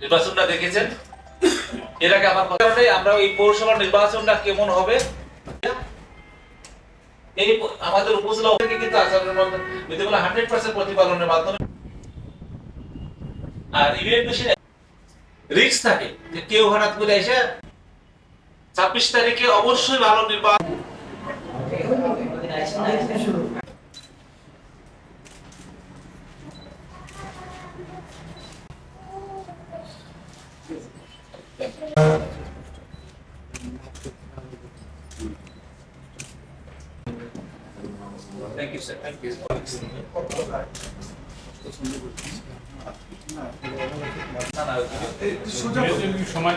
নির্বাচনটা দেখেছেন। এর আগে আমার আমরা এই পৌরসভার নির্বাচনটা কেমন হবে? এই আমাদের উপজেলা কিন্তু আচরণের মাধ্যমে হান্ড্রেড পার্সেন্ট প্রতিপালনের মাধ্যমে আর ইভেন্ট মেশিনে রিস্ক থাকে। যে কেউ হঠাৎ করে এসে ছাব্বিশ তারিখে অবশ্যই ভালো নির্বাচন স্যার থ্যাংক ইউ না না সময়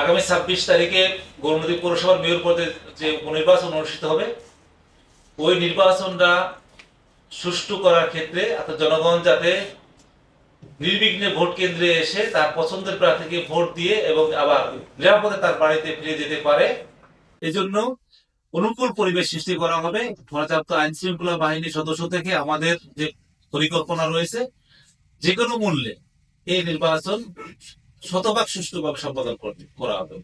আগামী ছাব্বিশ তারিখে গৌরনদী পৌরসভার মেয়র পদে যে উপনির্বাচন অনুষ্ঠিত হবে, ওই নির্বাচনটা সুষ্ঠু করার ক্ষেত্রে অর্থাৎ জনগণ যাতে নির্বিঘ্নে ভোট কেন্দ্রে এসে তার পছন্দের প্রার্থীকে ভোট দিয়ে এবং আবার নিরাপদে তার বাড়িতে ফিরে যেতে পারে, এজন্য অনুকূল পরিবেশ সৃষ্টি করা হবে। পর্যাপ্ত আইন শৃঙ্খলা বাহিনীর সদস্য থেকে আমাদের যে পরিকল্পনা রয়েছে, যে কোনো মূল্যে এই নির্বাচন শতভাগ সুষ্ঠুভাবে সম্পাদন করা হবে।